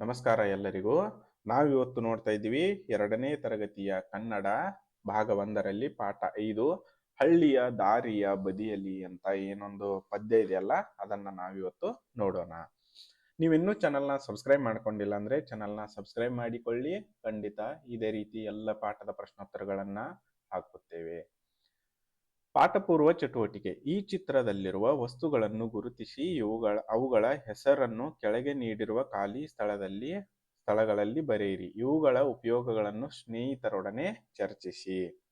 ನಮಸ್ಕಾರ ಎಲ್ಲರಿಗೂ. ನಾವಿವತ್ತು ನೋಡ್ತಾ ಇದ್ದೀವಿ ಎರಡನೇ ತರಗತಿಯ ಕನ್ನಡ ಭಾಗ ಒಂದರಲ್ಲಿ ಪಾಠ ಐದು, ಹಳ್ಳಿಯ ದಾರಿಯ ಬದಿಯಲ್ಲಿ ಅಂತ ಏನೊಂದು ಪದ್ಯ ಇದೆಯಲ್ಲ, ಅದನ್ನ ನಾವಿವತ್ತು ನೋಡೋಣ. ನೀವಿನ್ನೂ ಚಾನಲ್ನ ಸಬ್ಸ್ಕ್ರೈಬ್ ಮಾಡ್ಕೊಂಡಿಲ್ಲ ಅಂದ್ರೆ ಚಾನಲ್ನ ಸಬ್ಸ್ಕ್ರೈಬ್ ಮಾಡಿಕೊಳ್ಳಿ. ಖಂಡಿತ ಇದೇ ರೀತಿ ಎಲ್ಲ ಪಾಠದ ಪ್ರಶ್ನೋತ್ತರಗಳನ್ನ ಹಾಕುತ್ತೇವೆ. ಪಾಠಪೂರ್ವ ಚಟುವಟಿಕೆ. ಈ ಚಿತ್ರದಲ್ಲಿರುವ ವಸ್ತುಗಳನ್ನು ಗುರುತಿಸಿ, ಇವುಗಳ, ಅವುಗಳ ಹೆಸರನ್ನು ಕೆಳಗೆ ನೀಡಿರುವ ಖಾಲಿ ಸ್ಥಳದಲ್ಲಿ, ಸ್ಥಳಗಳಲ್ಲಿ ಬರೆಯಿರಿ. ಇವುಗಳ ಉಪಯೋಗಗಳನ್ನು ಸ್ನೇಹಿತರೊಡನೆ ಚರ್ಚಿಸಿ.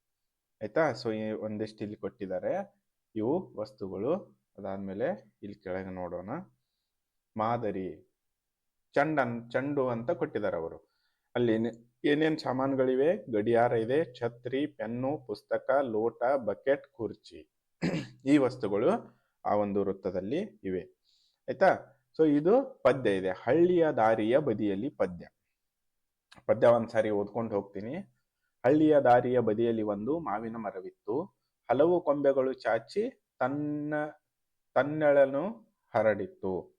ಆಯ್ತಾ? ಸೊ ಒಂದಿಷ್ಟು ಇಲ್ಲಿ ಕೊಟ್ಟಿದ್ದಾರೆ. ಇವು ವಸ್ತುಗಳು. ಅದಾದ್ಮೇಲೆ ಇಲ್ಲಿ ಕೆಳಗೆ ನೋಡೋಣ. ಮಾದರಿ. ಚಂಡನ್, ಚಂಡು ಅಂತ ಕೊಟ್ಟಿದ್ದಾರೆ ಅವರು. ಅಲ್ಲಿ ಏನೇನ್ ಸಾಮಾನುಗಳಿವೆ? ಗಡಿಯಾರ ಇದೆ, ಛತ್ರಿ, ಪೆನ್ನು, ಪುಸ್ತಕ, ಲೋಟ, ಬಕೆಟ್, ಕುರ್ಚಿ. ಈ ವಸ್ತುಗಳು ಆ ಒಂದು ವೃತ್ತದಲ್ಲಿ ಇವೆ. ಆಯ್ತಾ? ಸೊ ಇದು ಪದ್ಯ ಇದೆ. ಹಳ್ಳಿಯ ದಾರಿಯ ಬದಿಯಲ್ಲಿ ಪದ್ಯ. ಪದ್ಯ ಒಂದ್ಸಾರಿ ಓದ್ಕೊಂಡು ಹೋಗ್ತೀನಿ. ಹಳ್ಳಿಯ ದಾರಿಯ ಬದಿಯಲ್ಲಿ ಒಂದು ಮಾವಿನ ಮರವಿತ್ತು. ಹಲವು ಕೊಂಬೆಗಳು ಚಾಚಿ ತನ್ನ ತನ್ನೆಳನು ಹರಡಿತ್ತು.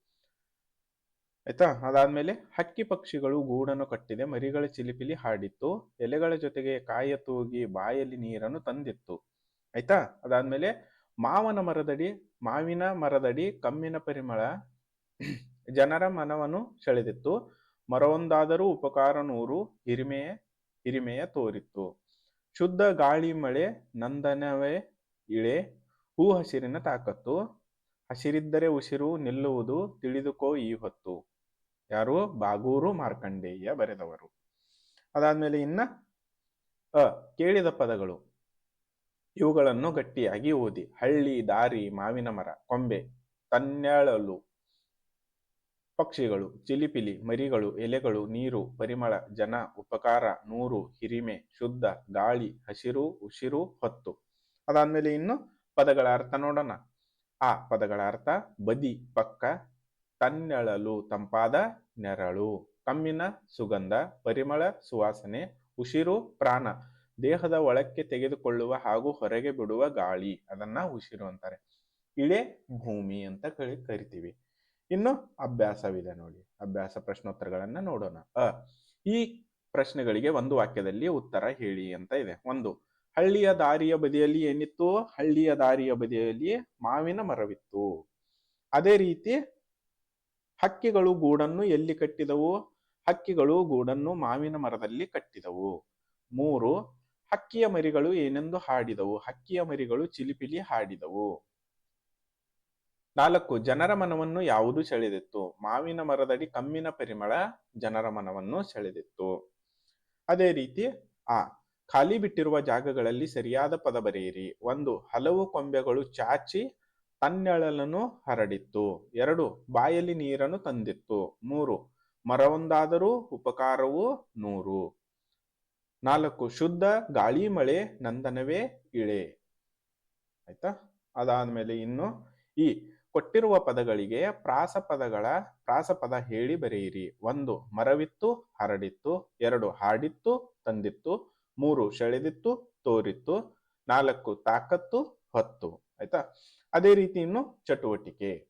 ಆಯ್ತಾ? ಅದಾದ್ಮೇಲೆ ಹಕ್ಕಿ ಪಕ್ಷಿಗಳು ಗೂಡನ್ನು ಕಟ್ಟಿದೆ, ಮರಿಗಳ ಚಿಲಿಪಿಲಿ ಹಾಡಿತ್ತು, ಎಲೆಗಳ ಜೊತೆಗೆ ಕಾಯ ತೂಗಿ ಬಾಯಲ್ಲಿ ನೀರನ್ನು ತಂದಿತ್ತು. ಆಯ್ತಾ? ಅದಾದ್ಮೇಲೆ ಮಾವನ ಮರದಡಿ, ಮಾವಿನ ಮರದಡಿ, ಕಮ್ಮಿನ ಪರಿಮಳ, ಜನರ ಮನವನ್ನು ಸೆಳೆದಿತ್ತು. ಮರವೊಂದಾದರೂ ಉಪಕಾರ ನೂರು ಹಿರಿಮೆಯ ಹಿರಿಮೆಯ ತೋರಿತ್ತು. ಶುದ್ಧ ಗಾಳಿ ಮಳೆ, ನಂದನವೇ ಇಳೆ, ಹೂ ಹಸಿರಿನ ತಾಕತ್ತು. ಹಸಿರಿದ್ದರೆ ಉಸಿರು ನಿಲ್ಲುವುದು, ತಿಳಿದುಕೋ ಈ ಹೊತ್ತು. ಯಾರು? ಬಾಗೂರು ಮಾರ್ಕಂಡೇಯ ಬರೆದವರು. ಅದಾದ್ಮೇಲೆ ಇನ್ನ, ಅ, ಕೇಳಿದ ಪದಗಳು. ಇವುಗಳನ್ನು ಗಟ್ಟಿಯಾಗಿ ಓದಿ. ಹಳ್ಳಿ, ದಾರಿ, ಮಾವಿನ ಮರ, ಕೊಂಬೆ ತನ್ನೆಳಲು ಪಕ್ಷಿಗಳು, ಚಿಲಿಪಿಲಿ, ಮರಿಗಳು, ಎಲೆಗಳು, ನೀರು, ಪರಿಮಳ, ಜನ, ಉಪಕಾರ, ನೂರು, ಹಿರಿಮೆ, ಶುದ್ಧ, ಗಾಳಿ, ಹಸಿರು, ಉಸಿರು, ಹೊತ್ತು. ಅದಾದ್ಮೇಲೆ ಇನ್ನು ಪದಗಳ ಅರ್ಥ ನೋಡೋಣ. ಆ ಪದಗಳ ಅರ್ಥ ಬದಿ, ಪಕ್ಕ ತನ್ನೆಳಲು ತಂಪಾದ ನೆರಳು, ಕಮ್ಮಿನ ಸುಗಂಧ, ಪರಿಮಳ ಸುವಾಸನೆ, ಉಸಿರು, ಪ್ರಾಣ, ದೇಹದ ಒಳಕ್ಕೆ ತೆಗೆದುಕೊಳ್ಳುವ ಹಾಗೂ ಹೊರಗೆ ಬಿಡುವ ಗಾಳಿ, ಅದನ್ನ ಉಸಿರು ಅಂತಾರೆ. ಇಳೆ ಭೂಮಿ ಅಂತ ಕರಿ ಕರಿತೀವಿ. ಇನ್ನು ಅಭ್ಯಾಸವಿದೆ ನೋಡಿ. ಅಭ್ಯಾಸ ಪ್ರಶ್ನೋತ್ತರಗಳನ್ನ ನೋಡೋಣ. ಅ, ಈ ಪ್ರಶ್ನೆಗಳಿಗೆ ಒಂದು ವಾಕ್ಯದಲ್ಲಿ ಉತ್ತರ ಹೇಳಿ ಅಂತ ಇದೆ. ಒಂದು, ಹಳ್ಳಿಯ ದಾರಿಯ ಬದಿಯಲ್ಲಿ ಏನಿತ್ತು? ಹಳ್ಳಿಯ ದಾರಿಯ ಬದಿಯಲ್ಲಿ ಮಾವಿನ ಮರವಿತ್ತು. ಅದೇ ರೀತಿ ಹಕ್ಕಿಗಳು ಗೂಡನ್ನು ಎಲ್ಲಿ ಕಟ್ಟಿದವು? ಹಕ್ಕಿಗಳು ಗೂಡನ್ನು ಮಾವಿನ ಮರದಲ್ಲಿ ಕಟ್ಟಿದವು. ಮೂರು, ಹಕ್ಕಿಯ ಮರಿಗಳು ಏನೆಂದು ಹಾಡಿದವು? ಹಕ್ಕಿಯ ಮರಿಗಳು ಚಿಲಿಪಿಲಿ ಹಾಡಿದವು. ನಾಲ್ಕು, ಜನರ ಮನವನ್ನು ಯಾವುದು ಸೆಳೆದಿತ್ತು? ಮಾವಿನ ಮರದಡಿ ಕಮ್ಮಿನ ಪರಿಮಳ ಜನರ ಮನವನ್ನು ಸೆಳೆದಿತ್ತು. ಅದೇ ರೀತಿ, ಆ, ಖಾಲಿ ಬಿಟ್ಟಿರುವ ಜಾಗಗಳಲ್ಲಿ ಸರಿಯಾದ ಪದ ಬರೆಯಿರಿ. ಒಂದು, ಹಲವು ಕೊಂಬೆಗಳು ಚಾಚಿ ತನ್ನೆಳಲನ್ನು ಹರಡಿತ್ತು. ಎರಡು, ಬಾಯಲ್ಲಿ ನೀರನ್ನು ತಂದಿತ್ತು. ಮೂರು, ಮರವೊಂದಾದರೂ ಉಪಕಾರವು ನೂರು. ನಾಲ್ಕು, ಶುದ್ಧ ಗಾಳಿ ಮಳೆ ನಂದನವೇ ಇಳೆ. ಆಯ್ತಾ? ಅದಾದ್ಮೇಲೆ ಇನ್ನು ಈ ಕೊಟ್ಟಿರುವ ಪದಗಳಿಗೆ ಪ್ರಾಸ ಪದಗಳ ಪ್ರಾಸ ಪದ ಹೇಳಿ ಬರೆಯಿರಿ. ಒಂದು, ಮರವಿತ್ತು, ಹರಡಿತ್ತು. ಎರಡು, ಹಾಡಿತ್ತು, ತಂದಿತ್ತು. ಮೂರು, ಸೆಳೆದಿತ್ತು, ತೋರಿತ್ತು. ನಾಲ್ಕು, ತಾಕತ್ತು, ಹೊತ್ತು. ಆಯ್ತಾ? ಅದೇ ರೀತಿ ಇನ್ನು ಚಟುವಟಿಕೆ.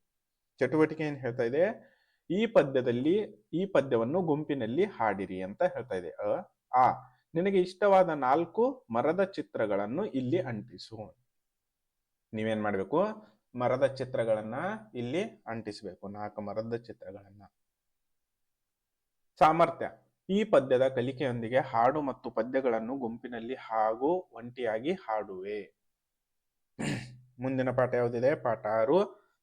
ಚಟುವಟಿಕೆ ಏನ್ ಹೇಳ್ತಾ ಇದೆ? ಈ ಪದ್ಯದಲ್ಲಿ, ಈ ಪದ್ಯವನ್ನು ಗುಂಪಿನಲ್ಲಿ ಹಾಡಿರಿ ಅಂತ ಹೇಳ್ತಾ ಇದೆ. ಅ, ಆ. ನಿನಗೆ ಇಷ್ಟವಾದ ನಾಲ್ಕು ಮರದ ಚಿತ್ರಗಳನ್ನು ಇಲ್ಲಿ ಅಂಟಿಸು. ನೀವೇನ್ ಮಾಡ್ಬೇಕು? ಮರದ ಚಿತ್ರಗಳನ್ನ ಇಲ್ಲಿ ಅಂಟಿಸಬೇಕು. ನಾಲ್ಕು ಮರದ ಚಿತ್ರಗಳನ್ನ. ಸಾಮರ್ಥ್ಯ. ಈ ಪದ್ಯದ ಕಲಿಕೆಯೊಂದಿಗೆ ಹಾಡು ಮತ್ತು ಪದ್ಯಗಳನ್ನು ಗುಂಪಿನಲ್ಲಿ ಹಾಗೂ ಒಂಟಿಯಾಗಿ ಹಾಡುವೆ. ಮುಂದಿನ ಪಾಠ ಯಾವುದಿದೆ? ಪಾಠ ಆರು,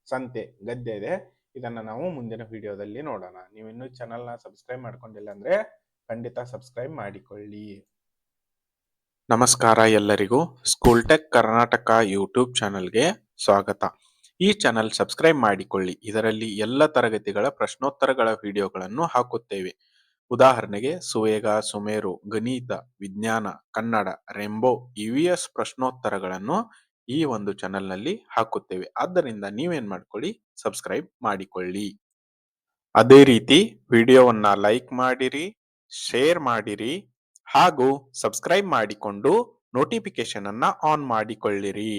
ಸಂತೆ, ಗದ್ದೆ ಇದೆ. ಇದನ್ನ ನಾವು ಮುಂದಿನ ವಿಡಿಯೋದಲ್ಲಿ ನೋಡೋಣ. ನೀವು ಇನ್ನೂ ಚಾನಲ್ನ ಸಬ್ಸ್ಕ್ರೈಬ್ ಮಾಡ್ಕೊಂಡಿಲ್ಲ ಅಂದ್ರೆ ಖಂಡಿತ ಸಬ್ಸ್ಕ್ರೈಬ್ ಮಾಡಿಕೊಳ್ಳಿ. ನಮಸ್ಕಾರ ಎಲ್ಲರಿಗೂ. ಸ್ಕೂಲ್ ಟೆಕ್ ಕರ್ನಾಟಕ ಯೂಟ್ಯೂಬ್ ಚಾನಲ್ಗೆ ಸ್ವಾಗತ. ಈ ಚಾನಲ್ ಸಬ್ಸ್ಕ್ರೈಬ್ ಮಾಡಿಕೊಳ್ಳಿ. ಇದರಲ್ಲಿ ಎಲ್ಲ ತರಗತಿಗಳ ಪ್ರಶ್ನೋತ್ತರಗಳ ವಿಡಿಯೋಗಳನ್ನು ಹಾಕುತ್ತೇವೆ. ಉದಾಹರಣೆಗೆ ಸುವೇಗ, ಸುಮೇರು, ಗಣಿತ, ವಿಜ್ಞಾನ, ಕನ್ನಡ, ರೆಂಬೋ ಇವಿಎಸ್ ಪ್ರಶ್ನೋತ್ತರಗಳನ್ನು ಈ ಒಂದು ಚಾನಲ್ನಲ್ಲಿ ಹಾಕುತ್ತೇವೆ. ಆದ್ದರಿಂದ ನೀವೇನ್ ಮಾಡ್ಕೊಳ್ಳಿ? ಸಬ್ಸ್ಕ್ರೈಬ್ ಮಾಡಿಕೊಳ್ಳಿ. ಅದೇ ರೀತಿ ವಿಡಿಯೋವನ್ನ ಲೈಕ್ ಮಾಡಿರಿ, ಶೇರ್ ಮಾಡಿರಿ ಹಾಗೂ ಸಬ್ಸ್ಕ್ರೈಬ್ ಮಾಡಿಕೊಂಡು ನೋಟಿಫಿಕೇಶನ್ ಅನ್ನ ಆನ್ ಮಾಡಿಕೊಳ್ಳಿರಿ.